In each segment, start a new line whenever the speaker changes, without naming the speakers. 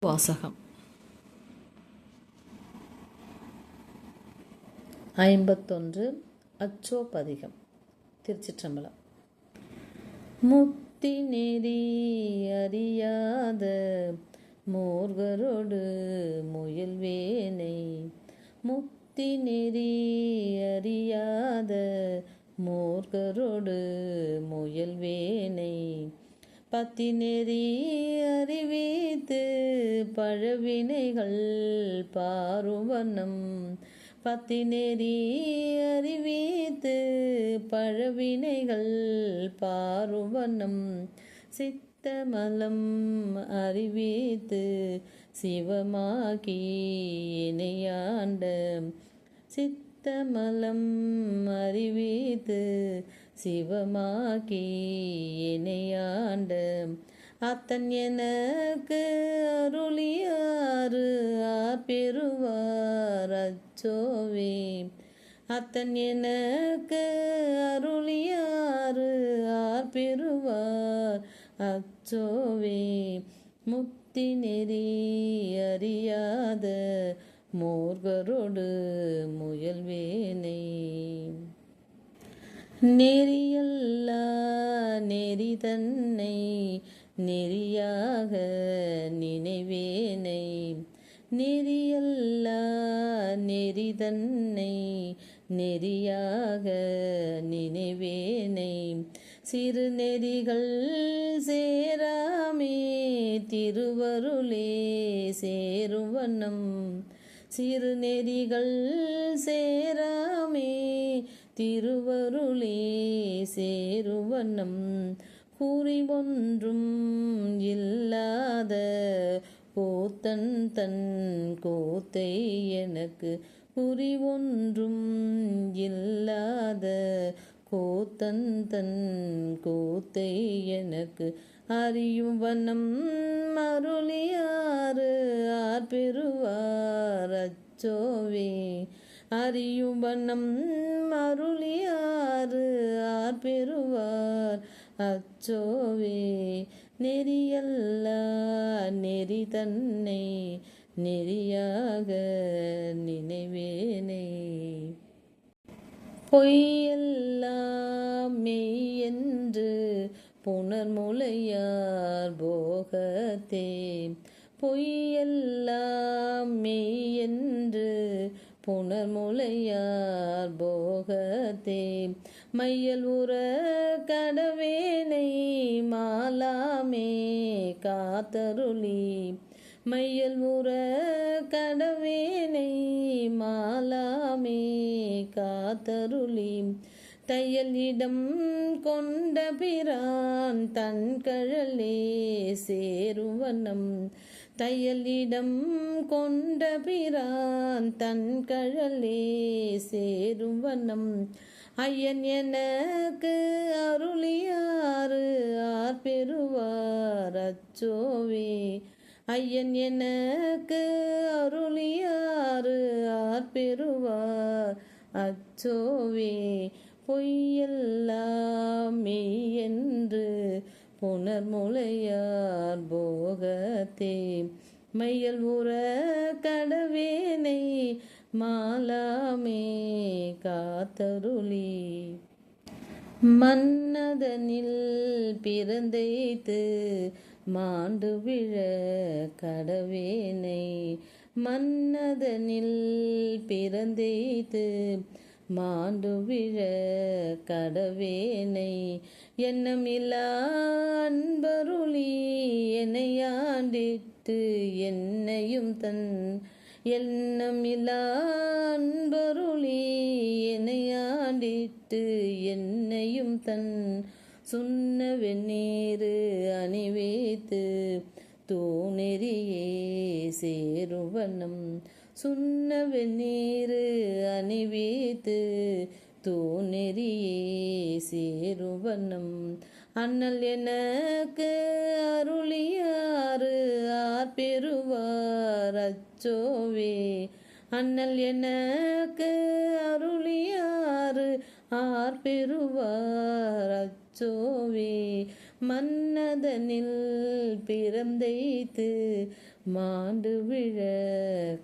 வாசகம். ஐம்பத்தொன்று அச்சோபதிகம் திருச்சிற்றம்பலம். முத்தி நெறி அறியாத மூர்கரோடு முயல்வேனை முத்தி நெறி அறியாத மூர்கரோடு முயல்வேனை பத்தி நெறி அறிவித்து பழவினைகள் பாருவனம் பத்தி நெறி அறிவித்து பழவினைகள் பாரும் வண்ணம். சித்தமலம் அறிவித்து சிவமாகி இணையாண்ட. சித்தமலம் அறிவித்து சிவமாக்கி இணையாண்ட அத்தன் எனக்கு அருளியாறு ஆப்பெருவார் அச்சோவே. அத்தன் எனக்கு அருளியாறு ஆப்பெருவார் அச்சோவே. முத்தி நெறி அறியாத மோர்கரோடு முயல்வேனை. நெறியல்லா நெறி தன்னை நெறியாக நினைவேனை. நெறியல்லா நெறி தன்னை நெறியாக நினைவேனை. சிறு நெறிகள் சேராமே திருவருளே சேருவனம் சிறு நெறிகள் சேராமே திருவருளே சேருவண்ணம் குறிவொன்றும் இல்லாத கோத்தன் தன் கோத்தை எனக்கு. குறிவொன்றும் இல்லாத கோத்தன் தன் கோத்தை எனக்கு. அறியும் வண்ணம் அருளியாறு ஆர் பெறுவார் அச்சோவே. அறியும் வண்ணம் அருளியாறு. ஆர் பெறுவார் அச்சோவே. நெறியல்ல நெறி தன்னை நெறியாக நினைவேனே. பொய்யெல்லாம் மெய் என்று புனர்முலையார் போகத்தே பொய்யெல்லாம் மெய் என்று புனர்முலையார் போகத்தே. மையல் உற கடவேனை மாலாமே காத்தருளி. மையல் உற கடவேனை மாலாமே காத்தருளி. தையல் இடம் கொண்ட பிரான் தன் கழலே சேருவனம். தையலிடம் கொண்ட பிரான் தன் கழலே சேரும் வண்ணம். ஐயன் எனக்கு அருளியாறு ஆர் பெறுவார் அச்சோவே. ஐயன் எனக்கு அருளியாறு ஆர் பெறுவார் அச்சோவே. பொய்யெல்லாம் மெய் என்று புனர்முலையார் போகத்தே. மையல் உற கடவேனை மாலாமே காத்தருளி. மன்னதனில் பிறந்தைத்து மாண்டு விழ கடவேனை. மன்னதனில் பிறந்தைத்து மாண்டு விழ கடவேனை. எண்ணமில்லா அன்பருளி என்னையாண்டிட்டு என்னையும் தன் எண்ணமில்லா அன்பருளி என்னையாண்டிட்டு என்னையும் தன் சுண்ண வெந்நீரு அணிவேத்து தூணெறியே சேருவனம் சுண்ண வெந்நீரு அணிவித்து தூணெறியே சேருவனம் அண்ணல் எனக்கு அருளியாறு ஆர் பெறுவார் அச்சோவே. அண்ணல் எனக்கு அருளியாறு ஆர் பெறுவார் அச்சோவே. மன்னதனில் பிறந்தைத்து மாண்டு விழ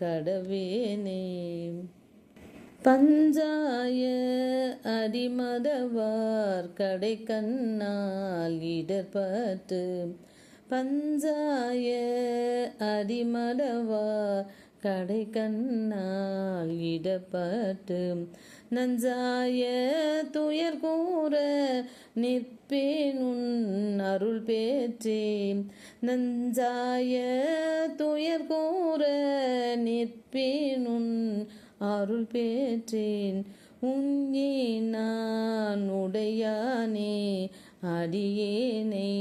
கடவேனே. பஞ்சாய அடிமதவார் கடை கண்ணால் இடர்பட்டு பஞ்சாய அடிமடவார் கடை கண்ணால் இடப்பட்டு நஞ்சாய துயர் கூற நிற்பேன் உன் அருள் பேற்றேன். நஞ்சாய துயர் கூற நிற்பேன் உன் அருள் பேற்றேன். உன்னே நான் உடையானே அடியேனை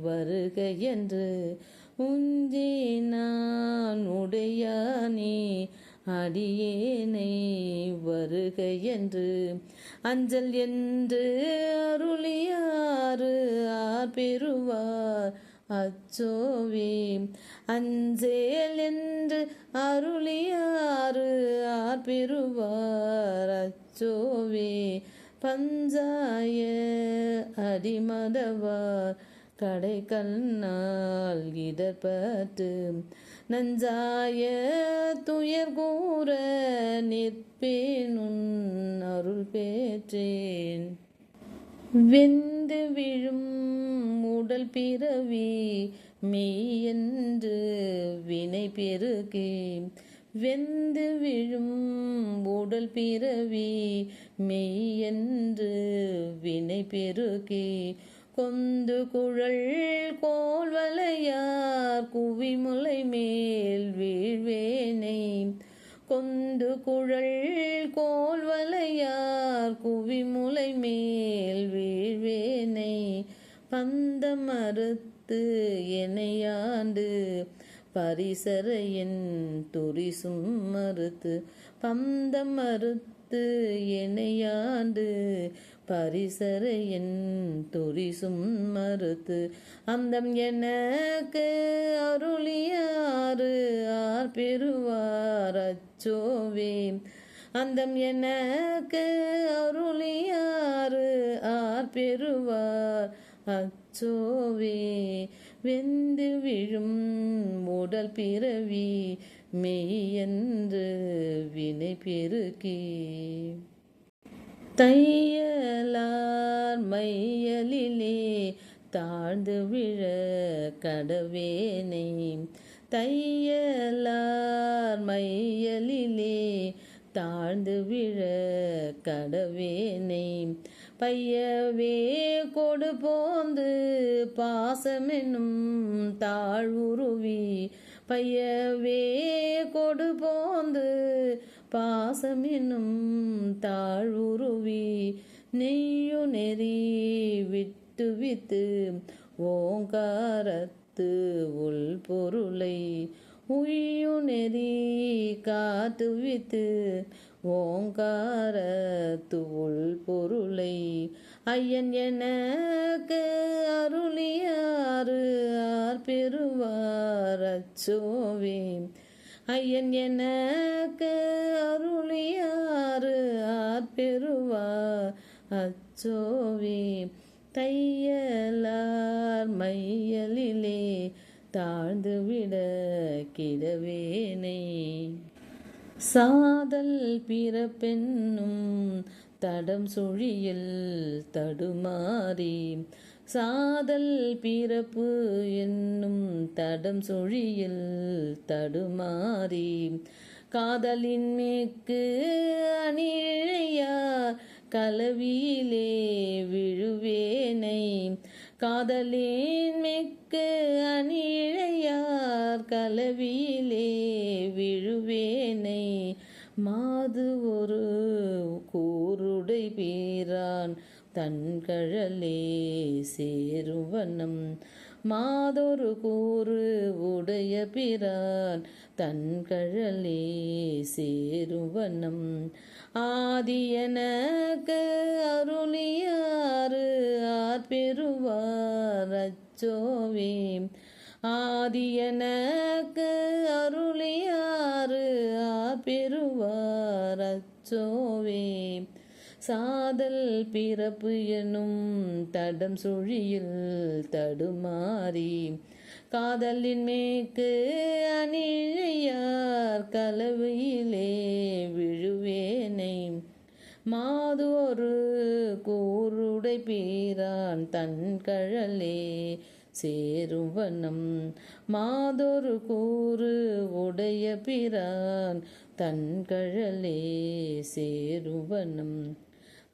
வருக என்று. உஞ்சே நான் உடையானே அடியேனை வருக என்று அஞ்சல் என்று அருளியாறு ஆர் பெறுவார் அச்சோவே. அஞ்சேல் என்று அருளியாறு ஆர் பெறுவார் அச்சோவே. பஞ்சாய அடிமதவார் கடை கண்ணால் இடர்பட்டு நஞ்சாய துயர் கூற நிற்பேன் உன் அருள் பேற்றேன். வெந்து விழும் உடல் பிறவி மெய்யென்று வினை பெருகி வெந்து விழும் உடல் பிறவி மெய்யென்று வினை பெருகி கொந்து குழல் கோல்வலையார் குவிமுலை மேல் வீழ்வேனை. கொந்து குழல் கோல்வலையார் குவிமுலை மேல் வீழ்வேனை. பந்த மறுத்து எனையாண்டு பரிசரையன் துரிசும் மறுத்து பந்த மறுத்து பத்து எனையாண்டு பரிசரையன் துரிசும் மறுத்து. அந்தம் எனக்கு அருளியாறு. ஆர் பெறுவார் அச்சோவே. அந்தம் எனக்கு அருளியாறு. ஆர் பெறுவார் அச்சோவே. வெந்து விழும் உடல் பிறவி. மெய்யென்று வினை பெருக்கி. தையலார் மையலிலே தாழ்ந்து விழ கடவேனை. தையலார் மையலிலே தாழ்ந்து விழ கடவேனை. பையவே கொடு போந்து பாசமெனும் தாழ்வுருவி. பையவே கொடு போந்து பாசமெனும் தாழ்வுருவி நெய்யு நெறி விட்டு வித்து ஓங்காரத்து உள் பொருளை உய்யு நெறி காத்து வித்து ஓங்காரத்து உள் பொருளை ஐயன் எனக்கு அருளியாறு ஆர் பெறுவார் அச்சோவே. ஐயன் எனக்கு அருளியாறு ஆர் பெறுவார் அச்சோவே. தையலார் மையலிலே தாழ்ந்து விட கிடவேனை. சாதல் பிறப்பென்னும் தடம் சுழியில் தடுமாறி. சாதல் பிறப்பு என்னும் தடம் சுழியில் தடுமாறி. காதலின் மேற்கு அணிழையார் கலவியிலே விழுவேனை. காதலின் மேற்கு அணிழையார் கலவியிலே விழுவேனை. மாது ஒரு கூருடை பீரான் தன்கழலே சேரும் வண்ணம். மாதொரு கூறு உடைய பிரான் தன்கழலே சேரும் வண்ணம். ஆதியனக்கு அருளியாறு ஆர்பெருவார் அச்சோவே. ஆதியனக்கு அருளியார் பெறுவார் அச்சோவே. சாதல் பிறப்பு எனும் தடம் சுழியில் தடுமாறி. காதலின் மேற்கு அணிழையார் கலவையிலே விழுவேனை. மாது ஒரு கூருடை பீரான் தன் கழலே சேரும் வண்ணம். மாதொரு கூறு உடைய பிரான் தன்கழலே சேருவனும்.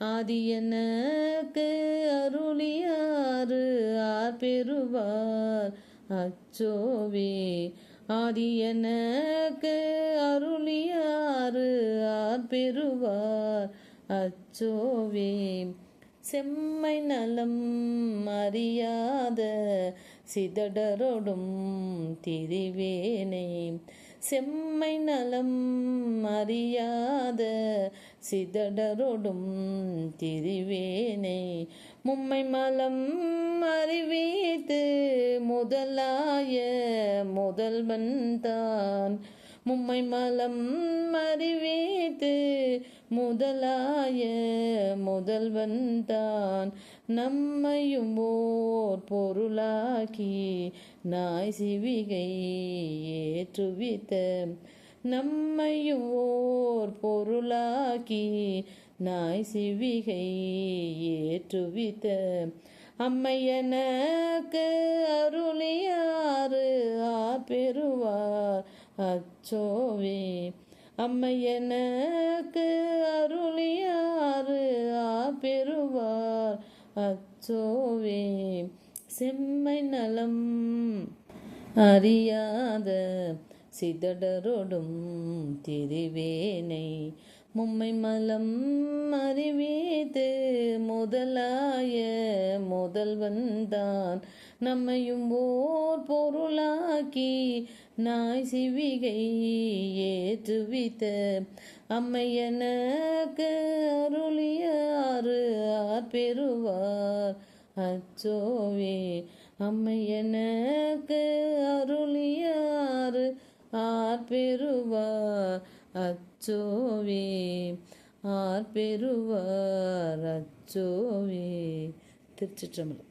ஆதியனக்கு அருளியாறு ஆர் பெறுவார் அச்சோவே. ஆதியனக்கு அருளியாறு ஆர் பெறுவார் அச்சோவே. செம்மை நலம் அறியாத சிதடரொடும் திரிவேனே. செம்மை நலம் அறியாத சிதடரொடும் திரிவேனை. மும்மை மலம் அறிவீத்து முதலாய முதல்வன் தான். மும்மை மலம் அறிவித்து முதலாய முதல்வன் தான். நம்மையும் ஓர் பொருளாக்கி நாய் சிவிகை ஏற்றுவித்த நம்மையும் ஓர் பொருளாக்கி நாய் சிவிகை ஏற்றுவித்த அம்மையனக்கு அருளியாறு ஆர் பெறுவார் அச்சோவே. அம்மையனக்கு அருளியாறு ஆர் பெறுவார் அச்சோவே. செம்மை நலம். அறியாத சிதடரொடும் திரிவேனை. மும்மை மலம் அறிவீது முதலாய முதல்வன்தான் நம்மையும் ஓர் பொருளாக்கி நாய் சிவிகை ஏற்றுவித்த அம்மையனக்கு அருளியாறு ஆர் பெறுவார். அச்சோவே அம்மை எனக்கு அருளியாறு ஆர் பெறுவார் அச்சோவே ஆர் பெறுவார் அச்சோவே. திருச்சிற்றம்பலம்.